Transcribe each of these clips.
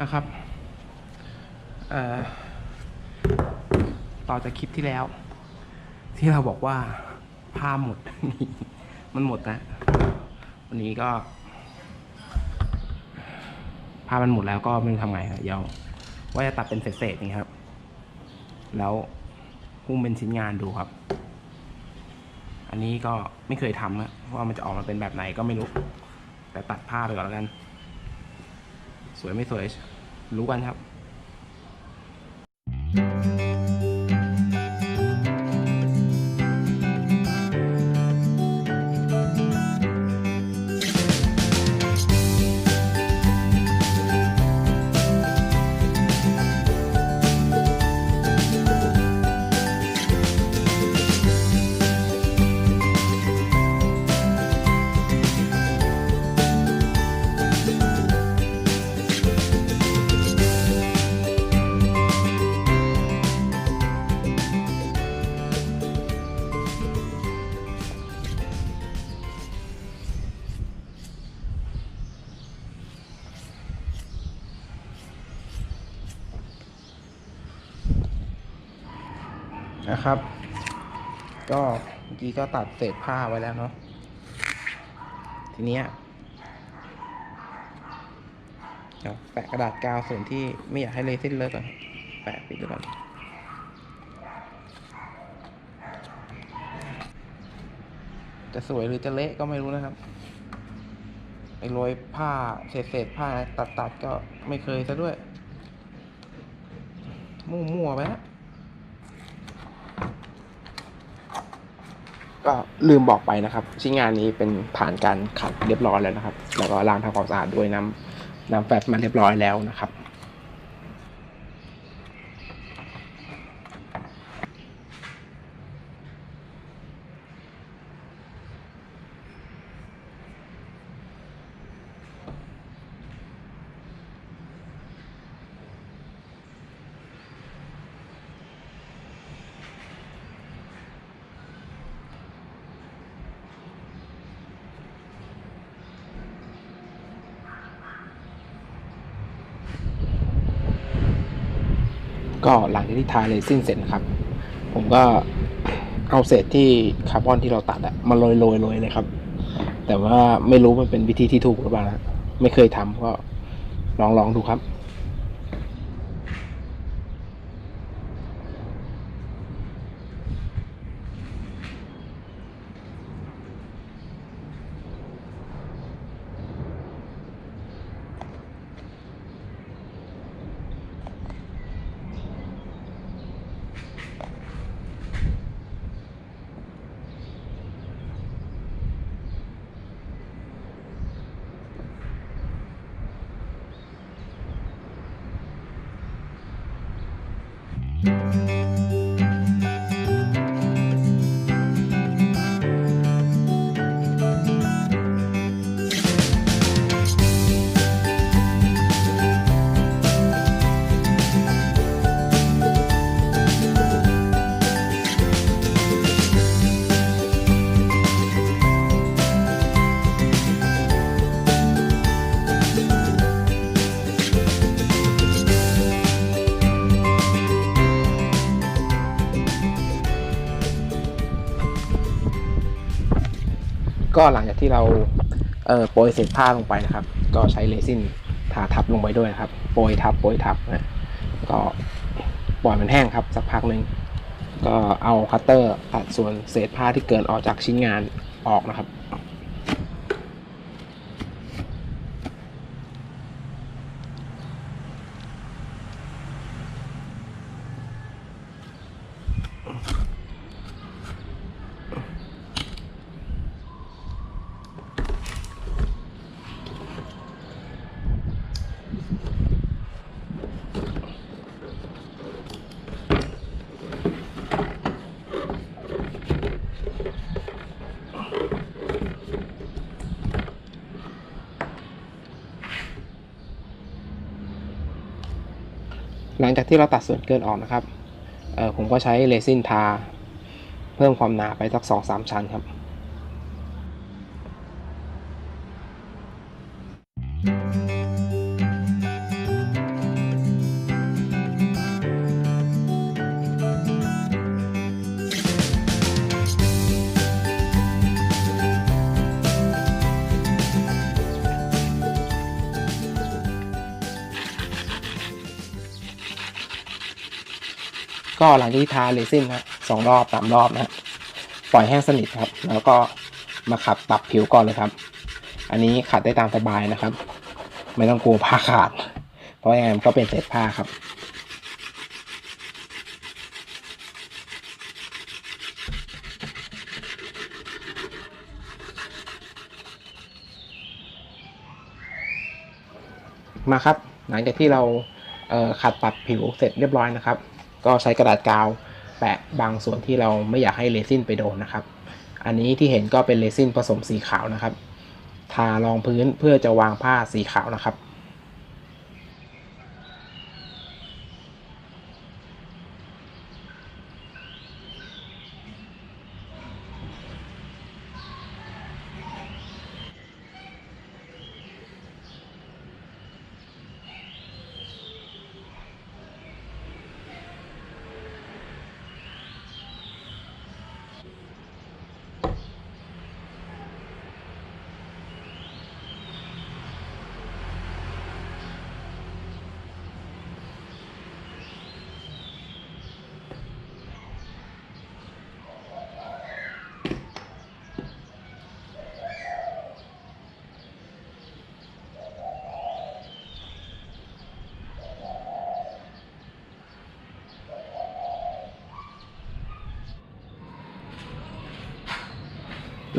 นะครับต่อจากคลิปที่แล้ว ที่เราบอกว่าผ้าหมด มันหมดนะ วันนี้ก็ผ้ามันหมดแล้วก็ไม่รู้ทำไงครับเดี๋ยวว่าจะตัดเป็นเศษๆนี่ครับ แล้วหุ้มเป็นชิ้นงานดูครับ อันนี้ก็ไม่เคยทำอะว่ามันจะออกมาเป็นแบบไหนก็ไม่รู้ แต่ตัดผ้าไปก่อนแล้วกัน สวยไม่สวย รู้กันครับ กี้ก็ตัดเศษผ้าไว้แล้วเนาะทีเนี้ยเแปะกระดาษกาวส่วนที่ไม่อยากให้เลซินเลิกก่อนแปะปิดไว้ก่อนจะสวยหรือจะเละก็ไม่รู้นะครับไอ้โรยผ้าเศษเศษๆผ้าตัดตัดๆก็ไม่เคยซะด้วย มั่วๆไปนะ ก็ลืมบอกไปนะครับชิ้นงานนี้เป็นผ่านการขัดเรียบร้อยแล้วนะครับ แล้วก็ล้างทำความสะอาดด้วยน้ำน้ำแฟบมาเรียบร้อยแล้วนะครับ ก็หลังจากที่ทาเลซินเสร็จนะครับ ผมก็เอาเศษที่คาร์บอนที่เราตัดอะมาโรยโรยโรยเลยครับ แต่ว่าไม่รู้มันเป็นวิธีที่ถูกหรือเปล่านะไม่เคยทำก็ลองลองดูครับ ก็หลังจากที่เราเอ่อโปรยเศษผ้าลงไปนะครับ ก็ใช้เรซินทาทับลงไปด้วยครับ โปรยทับโปรยทับนะก็ปล่อยมันแห้งครับ สักพักหนึ่งก็เอาคัตเตอร์ตัดส่วนเศษผ้าที่เกินออกจากชิ้นงานออกนะครับ งจากที่เราตัดส่วนเกินออกนะครับผมก็ใช้เรซินทา เพิ่มความหนาไปสักสองสามชั้นครับ ก็หลังจากที่ทาเรซินนะสองรอบสามรอบนะปล่อยแห้งสนิทครับ แล้วก็มาขัดปรับผิวก่อนเลยครับ อันนี้ขัดได้ตามสบายนะครับ ไม่ต้องกลัวผ้าขาด เพราะยังไงมันก็เป็นเศษผ้าครับมาครับ หลังจากที่เราเขัดปรับผิวเสร็จเรียบร้อยนะครับ ก็ใช้กระดาษกาวแปะบางส่วนที่เราไม่อยากให้เรซินไปโดนนะครับ อันนี้ที่เห็นก็เป็นเรซินผสมสีขาวนะครับ ทารองพื้นเพื่อจะวางผ้าสีขาวนะครับ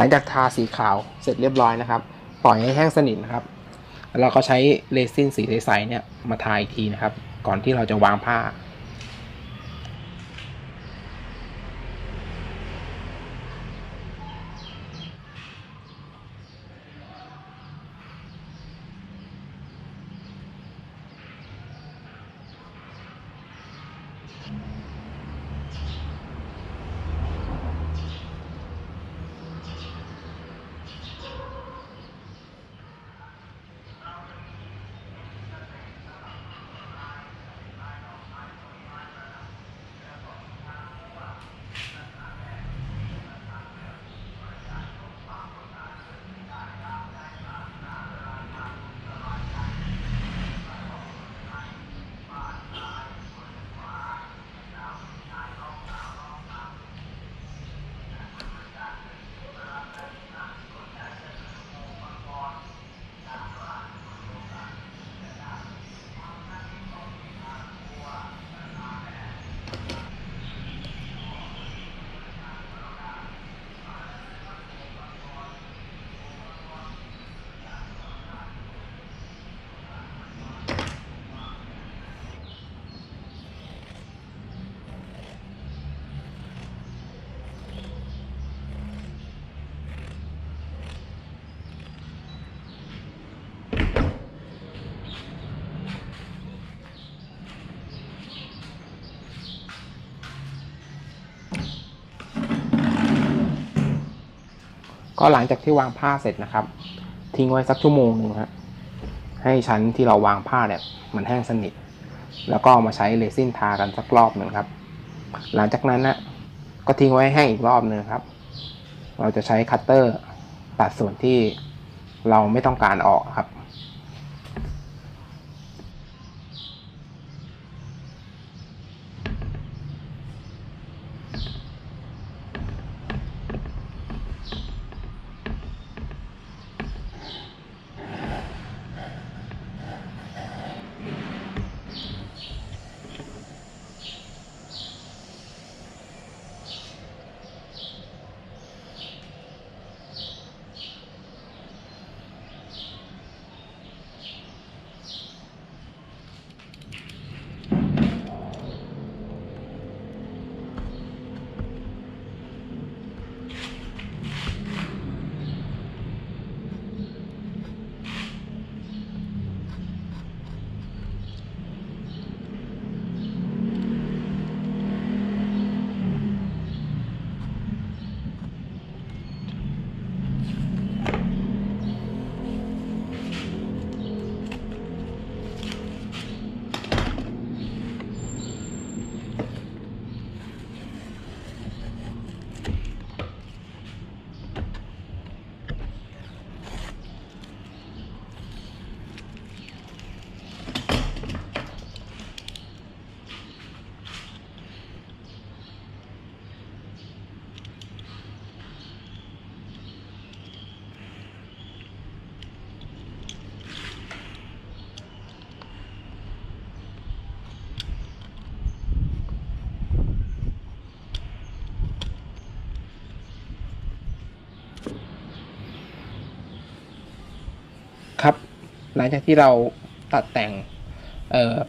ลังจากทาสีขาวเสร็จเรียบร้อยนะครับ ปล่อยให้แห้งสนิทนะครับ แล้วเราก็ใช้เรซินสีใสๆเนี่ยมาทาอีกทีนะครับ ก่อนที่เราจะวางผ้า ก็หลังจากที่วางผ้าเสร็จนะครับ ทิ้งไว้สักชั่วโมงหนึ่งฮะให้ชั้นที่เราวางผ้าเนี่ยมันแห้งสนิท แล้วก็มาใช้เรซินทากันสักรอบหนึ่งครับ หลังจากนั้นนะก็ทิ้งไว้แห้งอีกรอบหนึ่งครับ เราจะใช้คัตเตอร์ตัดส่วนที่เราไม่ต้องการออกครับ หลังจากที่เราตัดแต่ง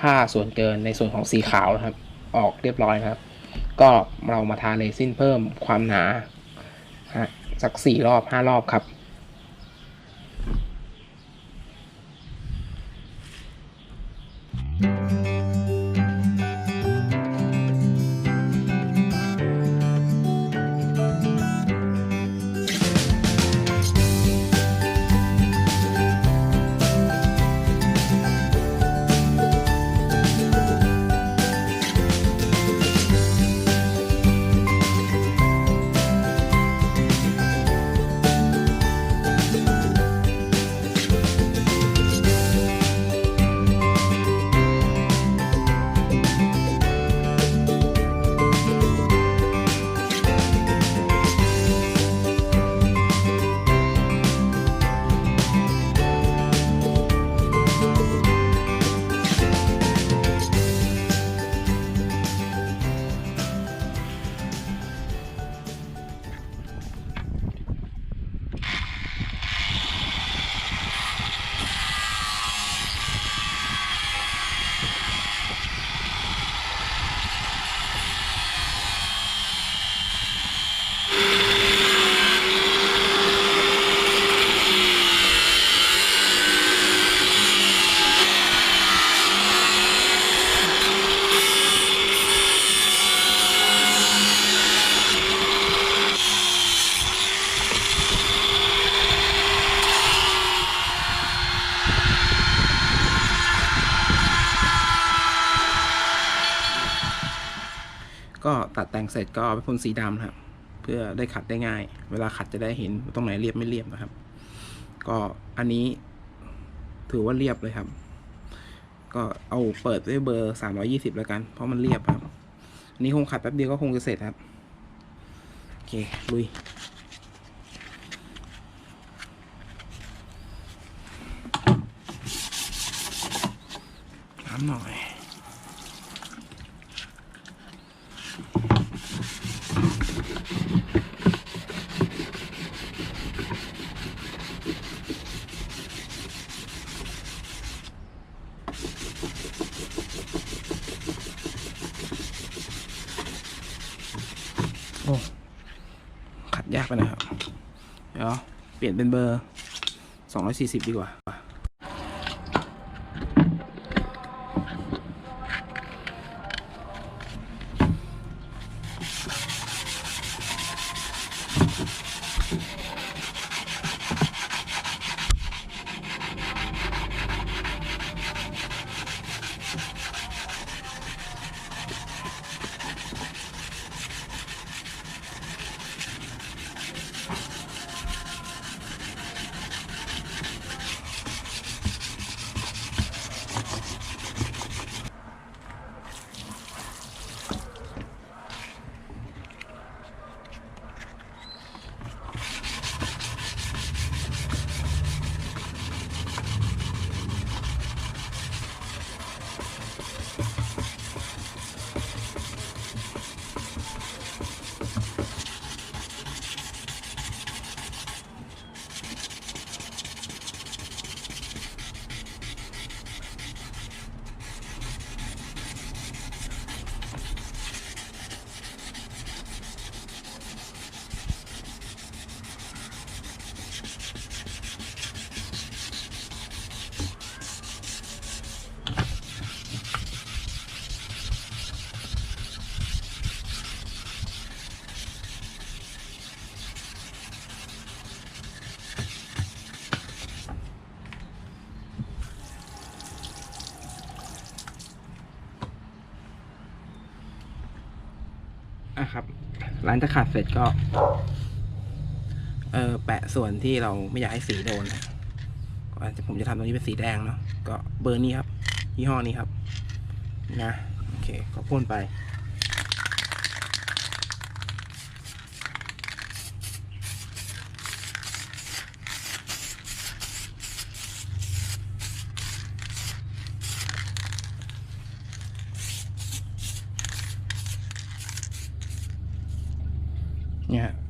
ผ้าส่วนเกินในส่วนของสีขาวนะครับ ออกเรียบร้อยนะครับ ก็เรามาทาเรซินเพิ่มความหนาสักสี่รอบห้ารอบครับก็ งเสร็จก็เอาไปพ่นสีดำครับ เพื่อได้ขัดได้ง่าย เวลาขัดจะได้เห็นตรงไหนเรียบไม่เรียบนะครับ ก็อันนี้ถือว่าเรียบเลยครับ ก็เอาเปิดด้วยเบอร์สามร้อยี่สิบแล้วกัน เพราะมันเรียบครับอันนี้คงขัดแป๊บเดียวก็คงจะเสร็จครับ โอเค ลุยน้ำหน่อย โอ้ ขัดยาก ไปหนะครับ เดี๋ยว เปลี่ยนเป็นเบอร์ 240 ดีกว่า อะครับ หลังจากขัดเสร็จก็ เออแปะส่วนที่เราไม่อยากให้สีโดนนะก็อาจจะผมจะทำตรงนี้เป็นสีแดงเนาะก็เบอร์นี้ครับยี่ห้อนี้ครับ นะ โอเคก็พ่นไป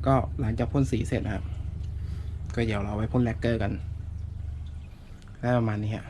ก็หลังจากพ่นสีเสร็จนะครับ ก็เดี๋ยวเราไว้พ่นแลกเกอร์กัน ได้ประมาณนี้ฮะ